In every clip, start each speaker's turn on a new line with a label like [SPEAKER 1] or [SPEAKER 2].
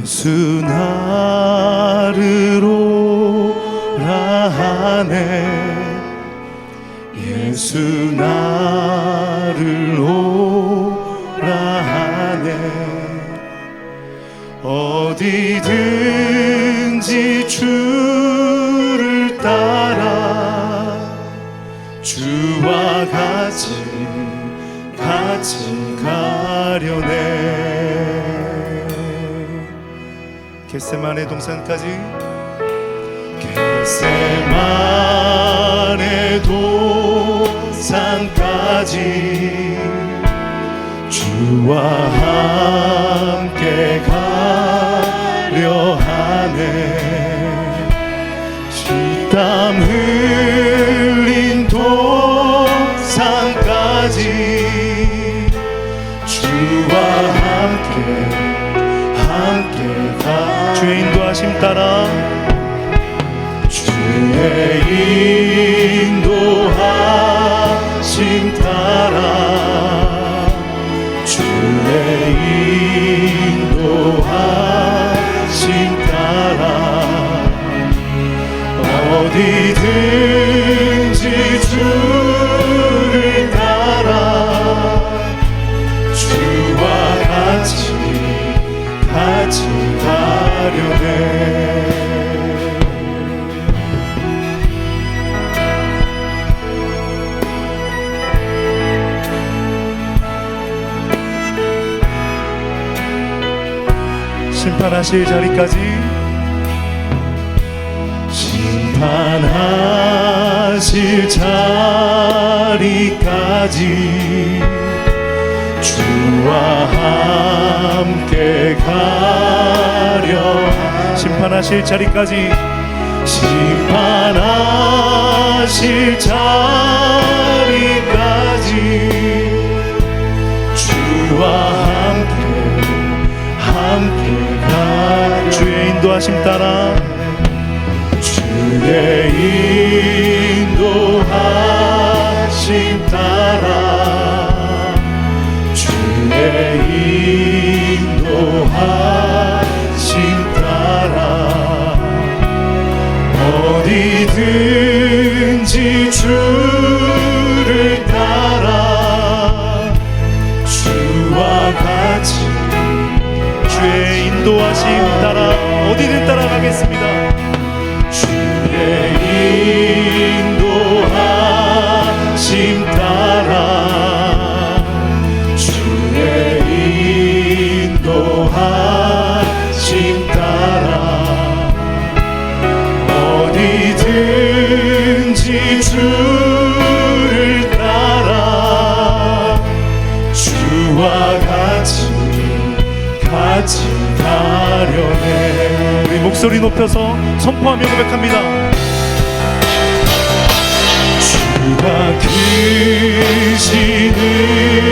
[SPEAKER 1] 예수 나를 오라 하네. 예수 나 겟세만의 동산까지. 겟세만의 동산까지. 주와 함께 가 주의 인도하심 따라 주의 인도하심 따라 주의 인도하심 따라 어디든지 주 심판하실 자리까지. 심판하실 자리까지. 주와 함께 가려. 심판하실 자리까지. 심판하실 자리까지. 주와 주의 인도하심 따라. 주의 인도하심 따라. 주의 인도하심 따라. 어디든지 주 높여서 선포하며 고백합니다. 주가 은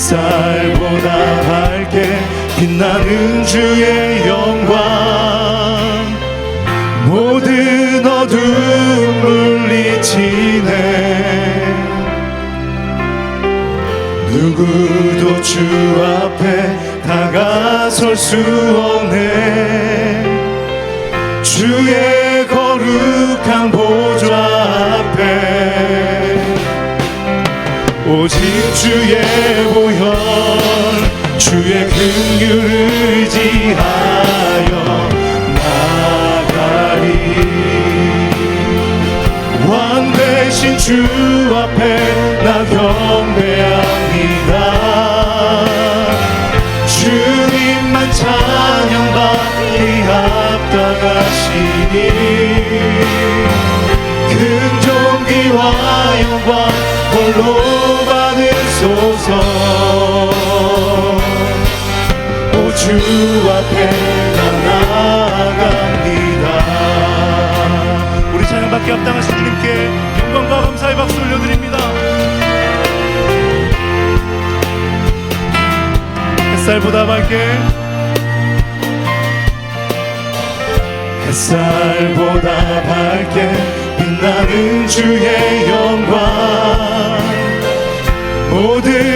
[SPEAKER 1] 햇살보다 밝게 빛나는 주의 영광. 모든 어둠 물리치네. 누구도 주 앞에 다가설 수 없네. 주의 거룩한 보좌 오직 주의 보혈 주의 긍휼을 의지하여 나가리. 왕 대신 주 앞에 나 경배합니다. 주님만 찬양받기 합당하시니 긍종기와 영광 홀로 주 앞에 나 나아갑니다. 우리 찬양받기 합당하신 주님께 영광과 감사의 박수 올려드립니다. 햇살보다 밝게. 햇살보다 밝게 빛나는 주의 영광. 모든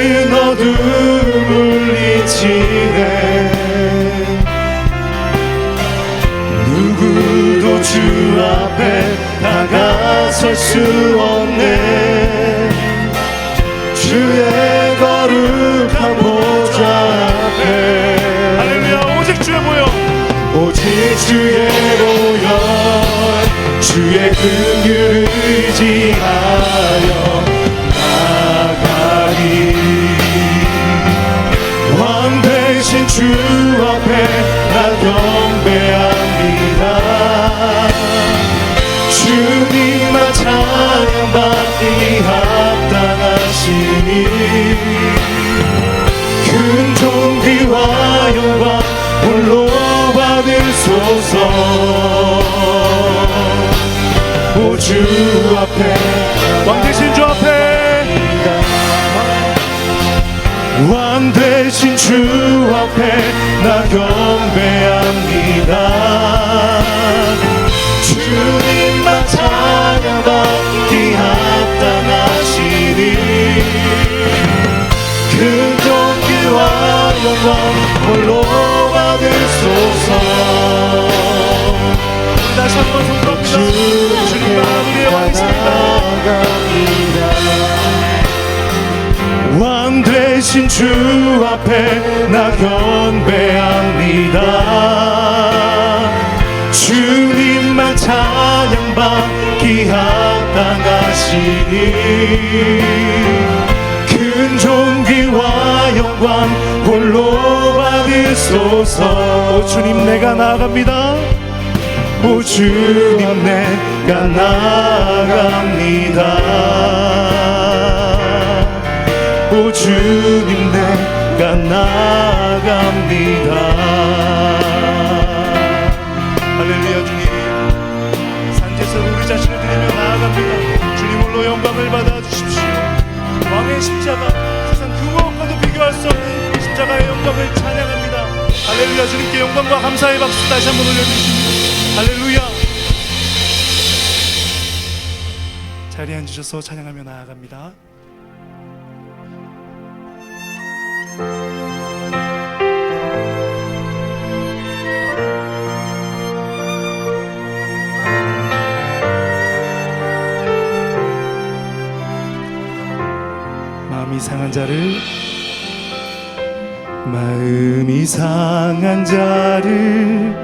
[SPEAKER 1] 주 앞에 다가설 수 없네. 주의 거룩한 보좌 앞에. 할렐루야 오직 주의 보여. 오직 주의 보혈 주의 긍휼 받으소서 오주 앞에 왕 대신 주 앞에 왕 대신 주 앞에 나 경배합니다. 주님만 찬양받기 합당하시니 그 존귀와 영광 홀로 다시 주님 우리의 왕이십니다 왕 대신 주 앞에 나 경배합니다 주님만 찬양받기 합당하시니 큰 존귀와 영광 홀로 받으소서 오 주님 내가 나아갑니다 오 주님 내가 나아갑니다. 오 주님 내가 나아갑니다. 할렐루야 주님. 산제에서 우리 자신을 드리며 나아갑니다. 주님 홀로 영광을 받아주십시오. 왕의 십자가 세상 그 무엇과도 비교할 수 없는 십자가의 영광을 찬양합니다. 할렐루야 주님께 영광과 감사의 박수 다시 한번 올려주십니다 할렐루야. 자리에 앉으셔서 찬양하며 나아갑니다. 마음이 상한 자를 마음이 상한 자를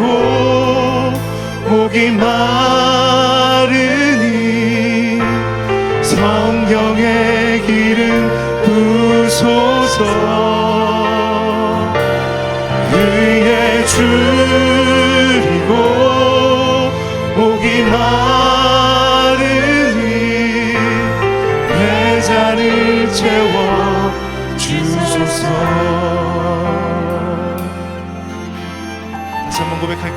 [SPEAKER 1] 줄이고 목이 마르니 성경의 길은 마르니 내 잔을 채워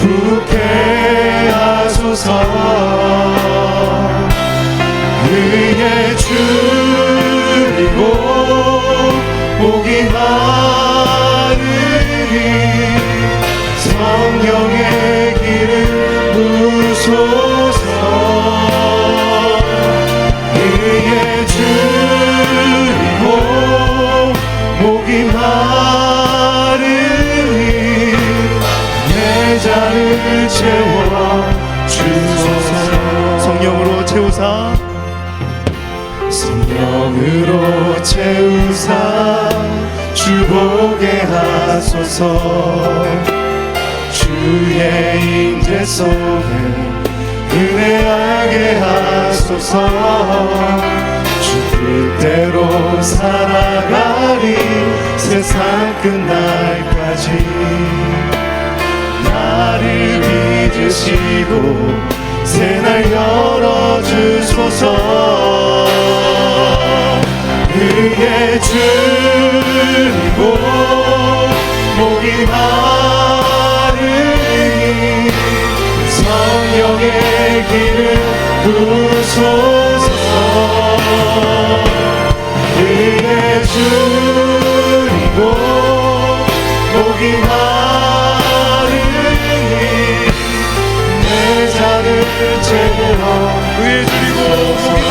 [SPEAKER 1] 부게 하소서. 의에 내 잔을 채워 주소서. 성령으로 채우사. 성령으로 채우사. 주보게 하소서. 주의 임재 속에 은혜하게 하소서. 주 뜻대로 살아가리 세상 끝날까지 나를 빚으시고 새날 열어주소서. 의에 줄이고 목이 마르니 성령의 길을 부소서. 의에 줄이고 목이 마르니 잔을 채워 의에 줄이고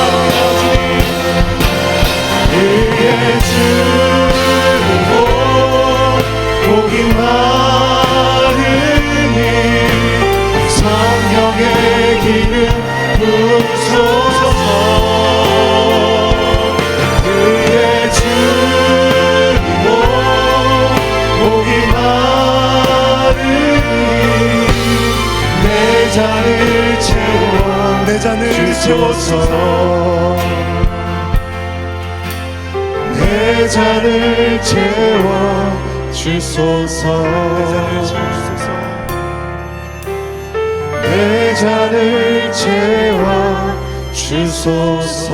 [SPEAKER 1] 채워서. 내 잔을 채워 주소서. 내 잔을 채워 주소서.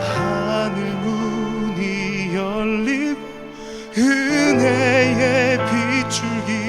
[SPEAKER 1] 하늘 문이 빗 줄기